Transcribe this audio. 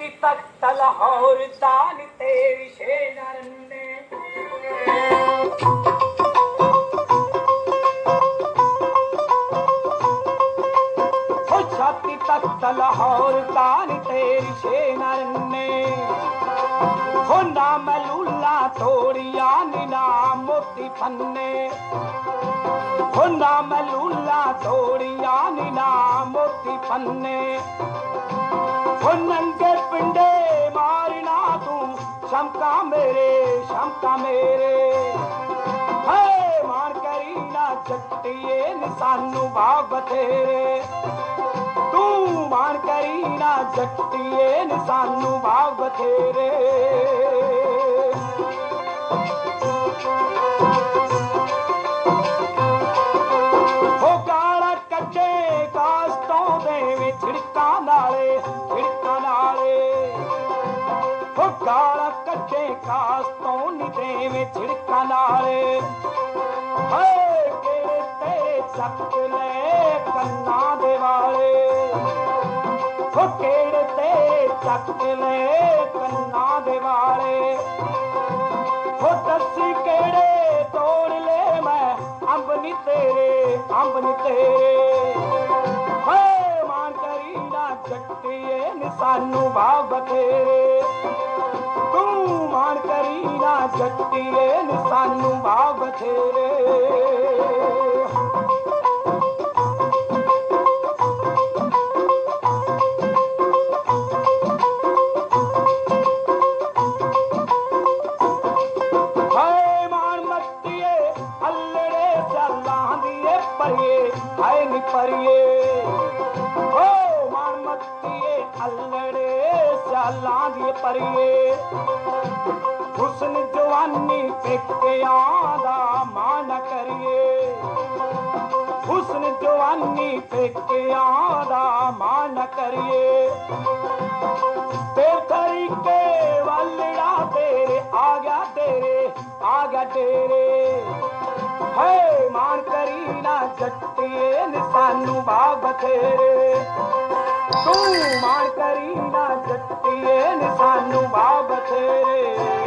ਛਾਤੀ ਤੱਕ ਤਲਹੌਰ ਦਾਨ ਤੇਰੀ ਸ਼ੇ ਨਰਨੇ ਹੋ ਛਾਤੀ ਤੱਕ ਤਲਹੌਰ ਦਾਨ ਤੇਰੀ ਸ਼ੇ ਨਰਨੇ ਹੋ ਨਾ ਮਲੂਲਾ ਤੋੜੀਆਂ ਨੀ ਨਾ ਮੋਤੀ ਫੰਨੇ ਹੋ ਨਾ ਮਲੂਲਾ ਤੋੜੀਆਂ ਨੀ ਮੋਤੀ ਫੰਨੇ ਹੋ ਨੰਗੇ ਸ਼ਮਕਾ ਮੇਰੇ ਸ਼ਮਕਾ ਮੇਰੇ। ਹੇ ਮਾਰ ਕਰੀ ਨਾ ਜੱਟੀਏ ਨੀ ਸਾਨੂੰ ਬਾਗ ਬਥੇਰੇ। ਤੂੰ ਮਾਰ ਕਰੀ ਨਾ ਜੱਟੀਏ ਨੀ ਸਾਨੂੰ ਬਾਗ ਕਾਸ ਤੋਂ ਨੀ ਦੇਵੇਂ ਛਿੜਕਾਂ ਨਾਲੇ? ਹਾਏ ਕਿਹੜੇ ਤੇਰੇ ਚੱਕ ਲੈ ਕੰਨਾਂ ਦੇ ਵਾਲੇ? ਹੋ ਕਿਹੜੇ ਤੇਰੇ ਚੱਕ ਲੈ ਕੰਨਾਂ ਦੇ ਵਾਲੇ? ਹੋ ਦੱਸੀ ਕਿਹੜੇ ਤੋੜ ਲੈ ਮੈਂ? ਅੰਬ ਨੀ ਤੇਰੇ, ਅੰਬ ਨੀ ਤੇਰੇ। ਹਾਏ ਮਾਨ ਕਰੀ ਨਾ ਜੱਟੀਏ ਨੀ ਸਾਨੂੰ ਬਾਗ ਬਥੇਰੇ। ਤੂੰ ਮਾਨ ਕਰੀ ਨਾ ਜੱਟੀਏ ਨੀ ਸਾਨੂੰ ਬਾਗ ਬਥੇਰੇ ਹਾਏ ਮਾਣ ਮੱਤੀਏ ਅੱਲੜੇ ਚਾਲਾਂ ਦੀਏ ਹੁਸਨ ਜਵਾਨੀ ਪੇਕਿਆਂ ਦਾ ਮਾਣ ਕਰੀਏ। ਹੁਸਨ ਜਵਾਨੀ ਪੇਕਿਆਂ ਦਾ ਮਾਣ ਕਰੀਏ। ਤੇ ਤਰੀਕੇ ਵਾਲੜਾ ਤੇਰੇ, ਆ ਗਿਆ ਤੇਰੇ, ਆ ਗਿਆ ਤੇਰੇ। ਹੇ ਮਾਨ ਕਰੀ ਨਾ ਜੱਟੀਏ ਨੀ ਸਾਨੂੰ ਬਾਗ ਬਥੇਰੇ। ਤੂੰ ਮਾਰ ਕਰੀਂਦਾ ਚੱਟੀਏ ਨਿਸਾਨੂੰ ਬਾਬ ਤੇਰੇ